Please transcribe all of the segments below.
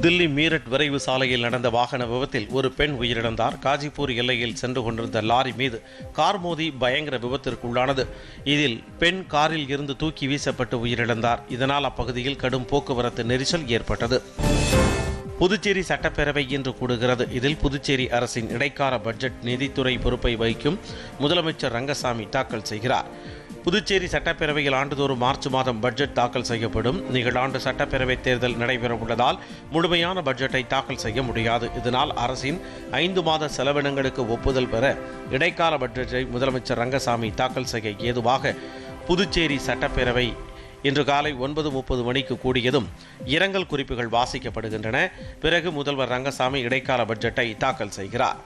தில்லி மீரட் விரைவு சாலையில் நடந்த வாகன விபத்தில் ஒரு பெண் உயிரிழந்தார். காஜிப்பூர் எல்லையில் சென்று கொண்டிருந்த லாரி மீது கார் மோதி பயங்கர விபத்திற்குள்ளானது. இதில் பெண் காரில் இருந்து தூக்கி வீசப்பட்டு உயிரிழந்தார். இதனால் அப்பகுதியில் கடும் போக்குவரத்து நெரிசல் ஏற்பட்டது. புதுச்சேரி சட்டப்பேரவை இன்று கூடுகிறது. இதில் புதுச்சேரி அரசின் இடைக்கால பட்ஜெட் நிதித்துறை பொறுப்பை வகிக்கும் முதலமைச்சர் ரங்கசாமி தாக்கல் செய்கிறார். புதுச்சேரி சட்டப்பேரவையில் ஆண்டுதோறும் மார்ச் மாதம் பட்ஜெட் தாக்கல் செய்யப்படும். நிகழாண்டு சட்டப்பேரவைத் தேர்தல் நடைபெறவுள்ளதால் முழுமையான பட்ஜெட்டை தாக்கல் செய்ய முடியாது. இதனால் அரசின் ஐந்து மாத செலவினங்களுக்கு ஒப்புதல் பெற இடைக்கால பட்ஜெட்டை முதலமைச்சர் ரங்கசாமி தாக்கல் செய்ய ஏதுவாக புதுச்சேரி சட்டப்பேரவை இன்று காலை ஒன்பது முப்பது மணிக்கு கூடியதும் இரங்கல் குறிப்புகள் வாசிக்கப்படுகின்றன. பிறகு முதல்வர் ரங்கசாமி இடைக்கால பட்ஜெட்டை தாக்கல் செய்கிறார்.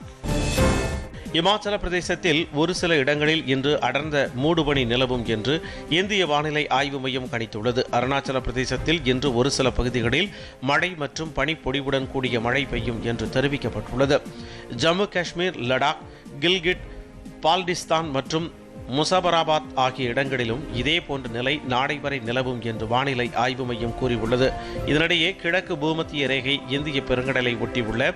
இமாச்சல பிரதேசத்தில் ஒரு சில இடங்களில் இன்று அடர்ந்த மூடுபனி நிலவும் என்று இந்திய வானிலை ஆய்வு மையம் கணித்துள்ளது. அருணாச்சல பிரதேசத்தில் இன்று ஒரு சில பகுதிகளில் மழை மற்றும் பனிப்பொடிவுடன் கூடிய மழை பெய்யும் என்று தெரிவிக்கப்பட்டுள்ளது. ஜம்மு காஷ்மீர் லடாக் கில்கிட் பால்டிஸ்தான் மற்றும் முசாபராபாத் ஆகிய இடங்களிலும் இதே போன்ற நிலை நாளை வரை நிலவும் என்று வானிலை ஆய்வு மையம் கூறியுள்ளது. இதனிடையே கிழக்கு பூமத்திய ரேகை இந்திய பெருங்கடலை ஒட்டியுள்ள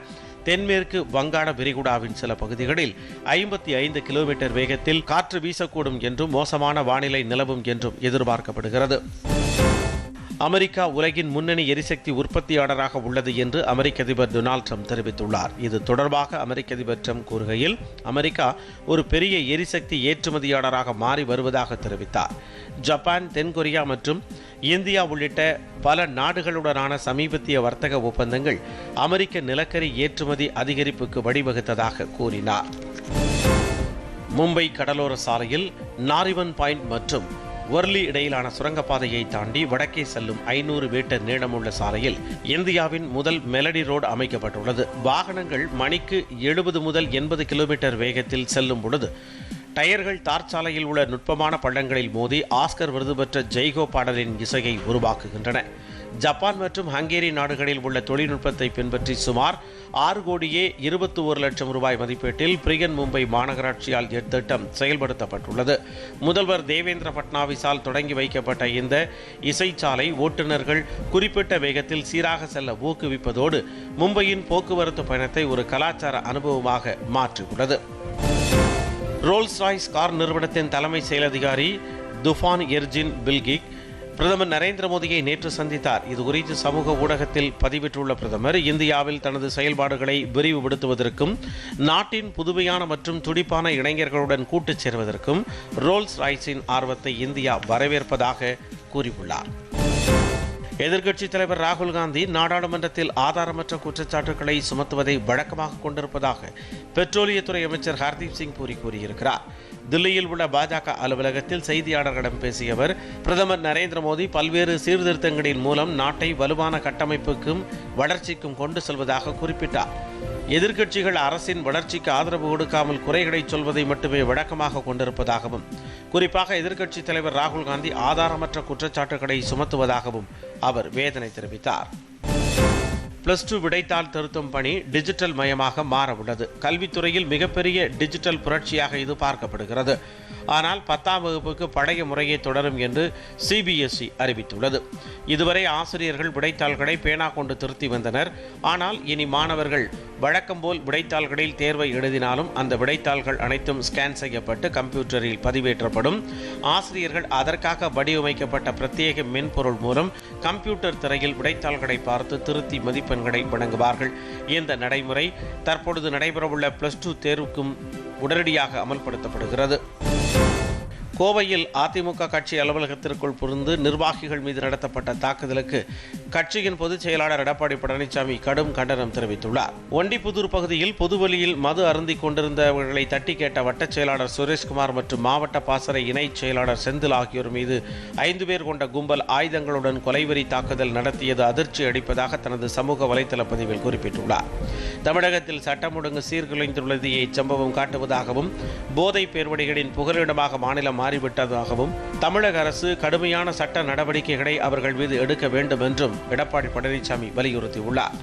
தென்மேற்கு வங்காள விரிகுடாவின் சில பகுதிகளில் ஐம்பத்தி ஐந்து கிலோமீட்டர் வேகத்தில் காற்று வீசக்கூடும் என்றும் மோசமான வானிலை நிலவும் என்றும் எதிர்பார்க்கப்படுகிறது. அமெரிக்கா உலகின் முன்னணி எரிசக்தி உற்பத்தியாளராக உள்ளது என்று அமெரிக்க அதிபர் டொனால்ட் ட்ரம்ப் தெரிவித்துள்ளார். இது தொடர்பாக அமெரிக்க அதிபர் ட்ரம்ப் கூறுகையில் அமெரிக்கா ஒரு பெரிய எரிசக்தி ஏற்றுமதியாளராக மாறி வருவதாக தெரிவித்தார். ஜப்பான் தென்கொரியா மற்றும் இந்தியா உள்ளிட்ட பல நாடுகளுடனான சமீபத்திய வர்த்தக ஒப்பந்தங்கள் அமெரிக்க நிலக்கரி ஏற்றுமதி அதிகரிப்புக்கு வழிவகுத்ததாக கூறினார். மும்பை கடலோர சாலையில் நாரிவன் பாயிண்ட் மற்றும் ஒர்லி இடையிலான சுரங்கப்பாதையை தாண்டி வடக்கே செல்லும் ஐநூறு மீட்டர் நீளமுள்ள சாலையில் இந்தியாவின் முதல் மெலடி ரோடு அமைக்கப்பட்டுள்ளது. வாகனங்கள் மணிக்கு எழுபது முதல் எண்பது கிலோமீட்டர் வேகத்தில் செல்லும் பொழுது டயர்கள் தார் சாலையில் உள்ள நுட்பமான பள்ளங்களில் மோதி ஆஸ்கர் விருது பெற்ற ஜெய்கோ பாடலின் இசையை உருவாக்குகின்றன. ஜப்பான் மற்றும் ஹங்கேரி நாடுகளில் உள்ள தொழில்நுட்பத்தை பின்பற்றி சுமார் ஆறு கோடியே இருபத்தி ஒரு லட்சம் ரூபாய் மதிப்பீட்டில் பிரியன் மும்பை மாநகராட்சியால் இத்திட்டம் செயல்படுத்தப்பட்டுள்ளது. முதல்வர் தேவேந்திர பட்னாவிஸால் தொடங்கி வைக்கப்பட்ட இந்த இசைச்சாலை ஓட்டுநர்கள் குறிப்பிட்ட வேகத்தில் சீராக செல்ல ஊக்குவிப்பதோடு மும்பையின் போக்குவரத்து பயணத்தை ஒரு கலாச்சார அனுபவமாக மாற்றியுள்ளது. ரோல்ஸ் ராய்ஸ் கார் நிறுவனத்தின் தலைமை செயலதிகாரி துஃபான் எர்ஜின் பில்கிக் பிரதமர் நரேந்திர மோடியை நேற்று சந்தித்தார். இது குறித்து சமூக ஊடகத்தில் பதிவிட்டுள்ள பிரதமர் இந்தியாவில் தனது செயல்பாடுகளை விரிவுபடுத்துவதற்கும் நாட்டின் புதுமையான மற்றும் துடிப்பான இளைஞர்களுடன் கூட்டுச் சேர்வதற்கும் ரோல்ஸ் ராய்ஸின் ஆர்வத்தை இந்தியா வரவேற்பதாக கூறியுள்ளார். எதிர்க்கட்சித் தலைவர் ராகுல் காந்தி நாடாளுமன்றத்தில் ஆதாரமற்ற குற்றச்சாட்டுகளை சுமத்துவதை வழக்கமாக கொண்டிருப்பதாக பெட்ரோலியத்துறை அமைச்சர் ஹர்தீப் சிங் பூரி கூறியிருக்கிறார். தில்லியில் உள்ள பாஜக அலுவலகத்தில் செய்தியாளர்களிடம் பேசிய அவர் பிரதமர் நரேந்திர மோடி பல்வேறு சீர்திருத்தங்களின் மூலம் நாட்டை வலுவான கட்டமைப்புக்கும் வளர்ச்சிக்கும் கொண்டு செல்வதாக குறிப்பிட்டார். எதிர்க்கட்சிகள் அரசின் வளர்ச்சிக்கு ஆதரவு கொடுக்காமல் குறைகளை சொல்வதை மட்டுமே வழக்கமாக கொண்டிருப்பதாகவும் குறிப்பாக எதிர்க்கட்சித் தலைவர் ராகுல் காந்தி ஆதாரமற்ற குற்றச்சாட்டுகளை சுமத்துவதாகவும் அவர் வேதனை தெரிவித்தார். பிளஸ் டூ விடைத்தாள் திருத்தும் பணி டிஜிட்டல் மயமாக மாற உள்ளது. கல்வித்துறையில் மிகப்பெரிய டிஜிட்டல் புரட்சியாக இது பார்க்கப்படுகிறது. ஆனால் பத்தாம் வகுப்புக்கு பழைய முறையை தொடரும் என்று சிபிஎஸ்இ அறிவித்துள்ளது. இதுவரை ஆசிரியர்கள் விடைத்தாள்களை பேனா கொண்டு திருத்தி வந்தனர். ஆனால் இனி மாணவர்கள் வழக்கம் போல் விடைத்தாள்களில் தேர்வை எழுதினாலும் அந்த விடைத்தாள்கள் அனைத்தும் ஸ்கேன் செய்யப்பட்டு கம்ப்யூட்டரில் பதிவேற்றப்படும். ஆசிரியர்கள் அதற்காக வடிவமைக்கப்பட்ட பிரத்யேக மென்பொருள் மூலம் கம்ப்யூட்டர் திரையில் விடைத்தாள்களை பார்த்து திருத்தி மதிப்பெண்களை வழங்குவார்கள் இந்த நடைமுறை தற்பொழுது நடைபெறவுள்ள பிளஸ் டூ தேர்வுக்கும் உடனடியாக அமல்படுத்தப்படுகிறது. கோவையில் அதிமுக கட்சி அலுவலகத்திற்குள் புரிந்து நிர்வாகிகள் மீது நடத்தப்பட்ட தாக்குதலுக்கு கட்சியின் பொதுச் செயலாளர் எடப்பாடி பழனிசாமி கடும் கண்டனம் தெரிவித்துள்ளார். ஒண்டிப்புதூர் பகுதியில் பொதுவெளியில் மது அருந்திக் கொண்டிருந்தவர்களை தட்டி கேட்ட வட்டச் செயலாளர் சுரேஷ்குமார் மற்றும் மாவட்ட பாசறை இணைச் செயலாளர் செந்தில் ஆகியோர் மீது ஐந்து பேர் கொண்ட கும்பல் ஆயுதங்களுடன் கொலைவெறி தாக்குதல் நடத்தியது அதிர்ச்சி அளிப்பதாக தனது சமூக வலைதள பதிவில் குறிப்பிட்டுள்ளார். தமிழகத்தில் சட்டம் ஒழுங்கு சீர்குலைந்துள்ளது இச்சம்பவம் காட்டுவதாகவும் போதைப் பேர்வடிகளின் புகலிடமாக மாநிலம் மாறிவிட்டதாகவும் தமிழக அரசு கடுமையான சட்ட நடவடிக்கைகளை அவர்கள் மீது எடுக்க வேண்டும் என்றும் எடப்பாடி பழனிசாமி வலியுறுத்தியுள்ளார்.